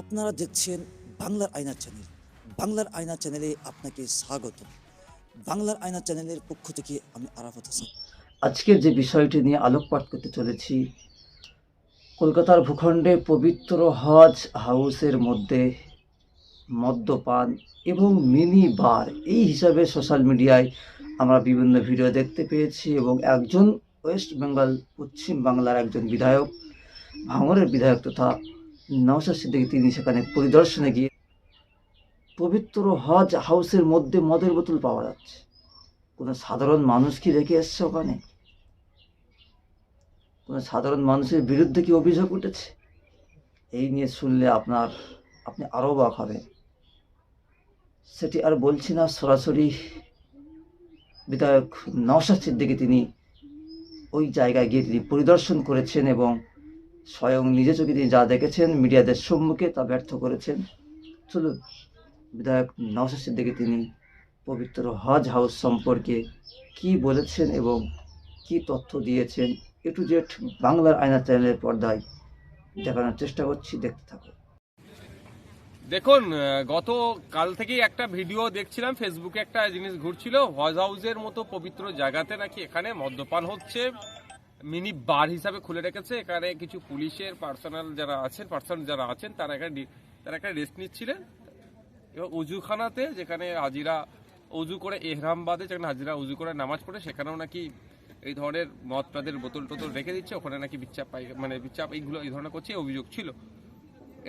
আপনারা দেখছেন বাংলার আয়না চ্যানেল। বাংলার আয়না চ্যানেলে আপনাকে স্বাগত। বাংলার আয়না চ্যানেলের পক্ষ থেকে আমি আরাফত হাসান। আজকের যে বিষয়টি নিয়ে আলোকপাত করতে চলেছি, কলকাতার ভূখণ্ডে পবিত্র হজ হাউসের মধ্যে মদ্যপান এবং মিনি বার, এই হিসাবে সোশ্যাল মিডিয়ায় আমরা বিভিন্ন ভিডিও দেখতে পেয়েছি এবং একজন ওয়েস্ট বেঙ্গল পশ্চিম বাংলার একজন বিধায়ক, ভাঙরের বিধায়ক তথা নওশাদ সিদ্দিকী তিনি সেখানে পরিদর্শনে গিয়ে পবিত্র হজ হাউসের মধ্যে মদের বোতল পাওয়া যাচ্ছে। কোনো সাধারণ মানুষ কি রেখে এসছে ওখানে? কোনো সাধারণ মানুষের বিরুদ্ধে কি অভিযোগ উঠেছে? এই নিয়ে শুনলে আপনার, আপনি আরও অবাক হবেন। সেটি আর বলছি না, সরাসরি বিধায়ক নওশাদ সিদ্দিকী তিনি ওই জায়গায় গিয়ে তিনি পরিদর্শন করেছেন এবং স্বয়ং নিজে চোখে তিনি যা দেখেছেন, মিডিয়াদের সম্মুখে তা ব্যর্থ করেছেন। চলুন, বিধায়ক নওশাদ সিদ্দিকী তিনি পবিত্র হজ হাউস সম্পর্কে কি বলেছেন এবং কি তথ্য দিয়েছেন, এ টু জেড বাংলার আয়না চ্যানেলের পর্দায় দেখানোর চেষ্টা করছি, দেখতে থাকুন। দেখুন গত কাল থেকেই একটা ভিডিও দেখছিলাম, ফেসবুকে একটা জিনিস ঘুরছিল, হজ হাউসের মতো পবিত্র জায়গাতে নাকি এখানে মদ্যপান হচ্ছে। মিনি বার হিসাবে খুলে রেখেছে। এখানে কিছু পুলিশের পার্সোনাল যারা আছেন, পার্সন যারা আছেন, তারা এখানে তারা একটা রেস্ট নিচ্ছিলেন। এবং উজুখানাতে যেখানে হাজিরা উজু করে এহরামবাদে যেখানে হাজিরা উজু করে নামাজ পড়ে, সেখানেও নাকি এই ধরনের মদ তাদের বোতল টোতল রেখে দিচ্ছে। ওখানে নাকি বিচাপ পাই মানে বিচাপ এইগুলো এই ধরনের করছে অভিযোগ ছিল।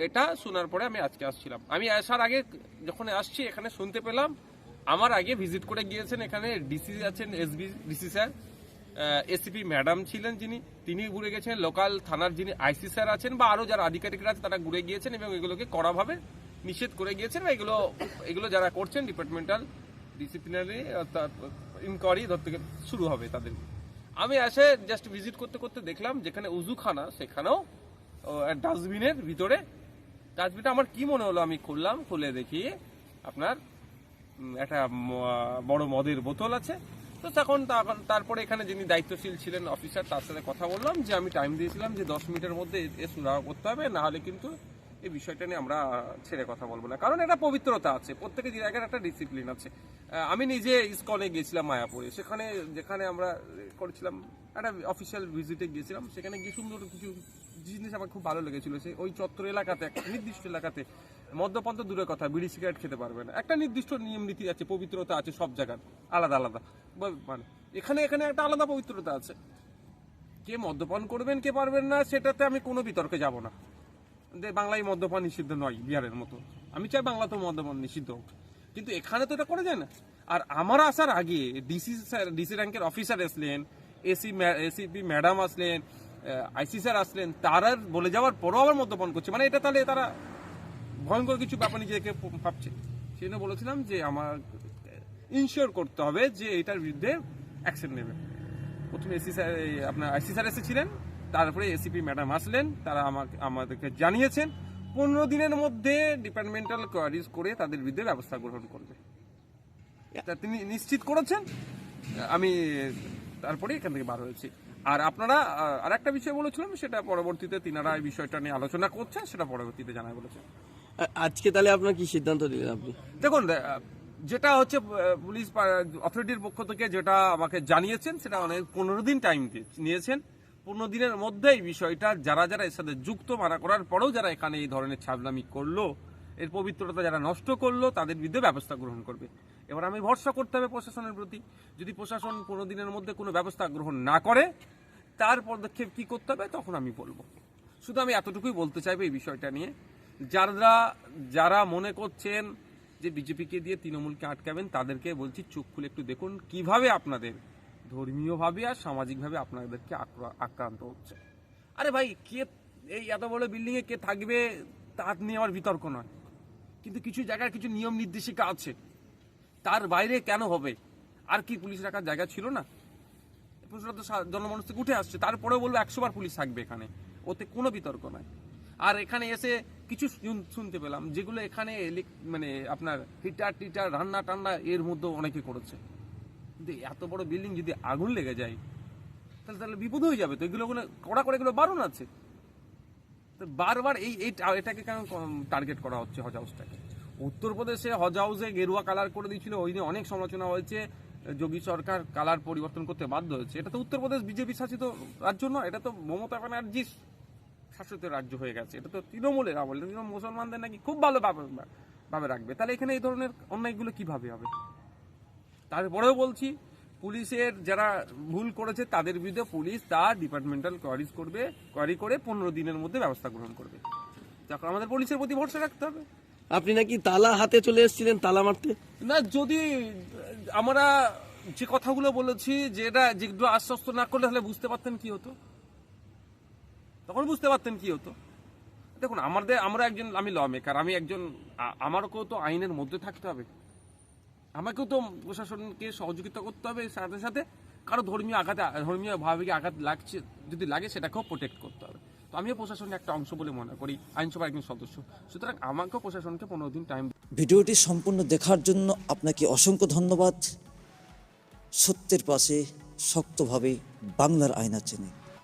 এটা শোনার পরে আমি আজকে আসছিলাম। আমি আসার আগে যখন আসছি, এখানে শুনতে পেলাম, আমার আগে ভিজিট করে গিয়েছেন এখানে ডিসি আছেন SB DC sir. ACP madam ছিলেন যিনি, তিনি ঘুরে গেছেন, লোকাল থানার যিনি আইসি স্যার আছেন বা আরও যারা আধিকারিকরা আছে, তারা ঘুরে গিয়েছেন এবং এগুলোকে কড়াভাবে নিষেধ করে গিয়েছেন বা এগুলো এগুলো যারা করছেন ডিপার্টমেন্টাল ডিসিপ্লিনারি ইনকোয়ারি ধর থেকে শুরু হবে তাদের। আমি এসে জাস্ট ভিজিট করতে করতে দেখলাম যেখানে উজুখানা, সেখানেও ডাস্টবিনের ভিতরে, ডাস্টবিনটা আমার কি মনে হলো আমি খুললাম, খুলে দেখি, আপনার একটা বড় মদের বোতল আছে তো তখন তারপরে এখানে যিনি দায়িত্বশীল ছিলেন অফিসার তার সাথে কথা বললাম যে আমি টাইম দিয়েছিলাম যে দশ মিনিটের মধ্যে এ সুরাহা করতে হবে, না হলে কিন্তু এই বিষয়টা নিয়ে আমরা ছেড়ে কথা বলব না। কারণ এটা পবিত্রতা আছে, প্রত্যেকের জায়গার একটা ডিসিপ্লিন আছে। আমি নিজে ইসকনে গিয়েছিলাম মায়াপুরে, সেখানে যেখানে আমরা করেছিলাম একটা অফিসিয়াল ভিজিটে গিয়েছিলাম, সেখানে গিয়ে সুন্দর কিছু জিনিস আমার খুব ভালো লেগেছিল, সেই ওই চত্বর এলাকাতে, একটা নির্দিষ্ট এলাকাতে মদ্যপান তো দূরের কথা, বিড়ি সিগারেট খেতে পারবে না। একটা নির্দিষ্ট নিয়ম নীতি আছে, পবিত্রতা আছে সব জায়গার, আলাদা আলাদা। মানে এখানে এখানে একটা আলাদা পবিত্রতা আছে। কে মদ্যপান করবেন, কে পারবেন না, সেটাতে আমি কোনো বিতর্কে যাব না। বাংলায় মদ্যপান নিষিদ্ধ নয়, বিহারের মতো। আমি চাই বাংলাতেও মদ্যপান নিষিদ্ধ হোক। কিন্তু এখানে তো এটা করা যায় না। আর আমার আসার আগে ডিসি স্যার ডিসি র্যাঙ্কের অফিসার আসলেন এসি এসিপি ম্যাডাম আসলেন আইসি স্যার আসলেন তারা বলে যাওয়ার পরও আবার মদ্যপান করছে। মানে এটা তাহলে তারা ভয়ঙ্কর কিছু ব্যাপার নিজেকে ভাবছে। সেই জন্য বলেছিলাম যে আমার ইনশিওর করতে হবে যে এটার বিরুদ্ধে অ্যাকশন নেবে। প্রথমে এসি স্যার আপনার আইসি স্যার এসেছিলেন তারপরে এসিপি ম্যাডাম আসলেন তারা আমাকে আমাদেরকে জানিয়েছেন পনেরো দিনের মধ্যে ডিপার্টমেন্টাল কোয়ারিজ করে তাদের বিরুদ্ধে ব্যবস্থা গ্রহণ করবে। তা তিনি নিশ্চিত করেছেন? আমি তারপরে এখান থেকে বার হয়েছি। আর আপনারা আর একটা বিষয় বলেছিলাম সেটা পরবর্তীতে তিনারা এই বিষয়টা নিয়ে আলোচনা করছেন সেটা পরবর্তীতে জানায় বলেছেন। আজকে তাহলে আপনার কি সিদ্ধান্ত নিলেন আপনি? দেখুন যেটা হচ্ছে পুলিশ অথরিটির পক্ষ থেকে যেটা আমাকে জানিয়েছেন সেটা অনেক পনেরো দিন টাইম নিয়েছেন। পনেরো দিনের মধ্যে এই বিষয়টা যারা যারা এর সাথে যুক্ত মানা করার পরেও যারা এখানে এই ধরনের ছাবলামি করল এর পবিত্রতা যারা নষ্ট করল তাদের বিরুদ্ধে ব্যবস্থা গ্রহণ করবে। এবার আমি ভরসা করতে হবে প্রশাসনের প্রতি। যদি প্রশাসন পনেরো দিনের মধ্যে কোনো ব্যবস্থা গ্রহণ না করে তার পদক্ষেপ কি করতে হবে তখন আমি বলব। শুধু আমি এতটুকুই বলতে চাইব এই বিষয়টা নিয়ে। যারা যারা মনে করছেন যে বিজেপিকে দিয়ে তৃণমূলকে আটকাবেন, তাদেরকে বলছি চোখ খুলে একটু দেখুন কীভাবে আপনাদের ধর্মীয়ভাবে আর সামাজিকভাবে আপনাদেরকে আক্রা- আক্রান্ত হচ্ছে। আরে ভাই, কে এই এত বড় বিল্ডিংয়ে কে থাকবে তার নিয়ে আমার বিতর্ক নয়। কিন্তু কিছু জায়গায় কিছু নিয়ম নির্দেশিকা আছে। তার বাইরে কেন হবে? আর কি পুলিশ রাখার জায়গা ছিল না? প্রশ্নটা তো জনমানুষ থেকে উঠে আসছে, তারপরেও বলব একশো বার পুলিশ থাকবে এখানে। ওতে কোনো বিতর্ক নাই। আর এখানে এসে কিছু শুন- শুনতে পেলাম, যেগুলো এখানে মানে আপনার হিটার টিটার, রান্না টান্না এর মধ্যেও অনেকে করেছে। কিন্তু এত বড় বিল্ডিং যদি আগুন লেগে যায়, তাহলে তাহলে বিপদ হয়ে যাবে তো। এগুলো কড়া করে এগুলো বারণ আছে? তো বারবার এই এই এটাকে কেন টার্গেট করা হচ্ছে হজ হাউসটাকে উত্তরপ্রদেশে হজ হাউসে গেরুয়া কালার করে দিয়েছিল, ওই নিয়ে অনেক সমালোচনা হয়েছে। যোগী সরকার কালার পরিবর্তন করতে বাধ্য হয়েছে। এটা তো উত্তরপ্রদেশ বিজেপি শাসিত রাজ্য নয়, এটা তো মমতা ব্যানার্জি শাসিত রাজ্য হয়ে গেছে। এটা তো তৃণমূলের আমল তৃণমূল মুসলমানদের নাকি খুব ভালো ভাবে রাখবে। তাহলে এখানে এই ধরনের অন্যায়গুলো কীভাবে হবে? তারপরেও বলছি, পুলিশের যারা ভুল করেছে তাদের বিরুদ্ধে পুলিশ তার ডিপার্টমেন্টাল কোয়ারিজ করবে কোয়ারি করে পনেরো দিনের মধ্যে ব্যবস্থা গ্রহণ করবে। তখন আমাদের পুলিশের প্রতি ভরসা রাখতে হবে। আপনি নাকি তালা হাতে চলে এসেছিলেন তালা মারতে? না, যদি, আমরা যে কথাগুলো বলেছি, যে এটা যেগুলো আশ্বস্ত না করলে তাহলে বুঝতে পারতেন কি হতো? তখন বুঝতে পারতেন কি হতো? দেখুন, আমাদের, আমরা একজন, আমি ল মেকার, আমি একজন আমারকেও তো আইনের মধ্যে থাকতে হবে। আমাকেও তো প্রশাসনকে সহযোগিতা করতে হবে সাথে সাথে কারও ধর্মীয় আঘাতে, ধর্মীয় ভাবে আঘাত লাগছে, যদি লাগে সেটাকেও প্রোটেক্ট করতে হবে। তো আমিও প্রশাসনের একটা অংশ বলে মনে করি, আইনসভার একজন সদস্য। সুতরাং আমাকেও প্রশাসনকে পনেরো দিন টাইম ভিডিওটি সম্পূর্ণ দেখার জন্য আপনাকে অসংখ্য ধন্যবাদ। সত্যের পাশে শক্তভাবে বাংলার আয়না চ্যানেল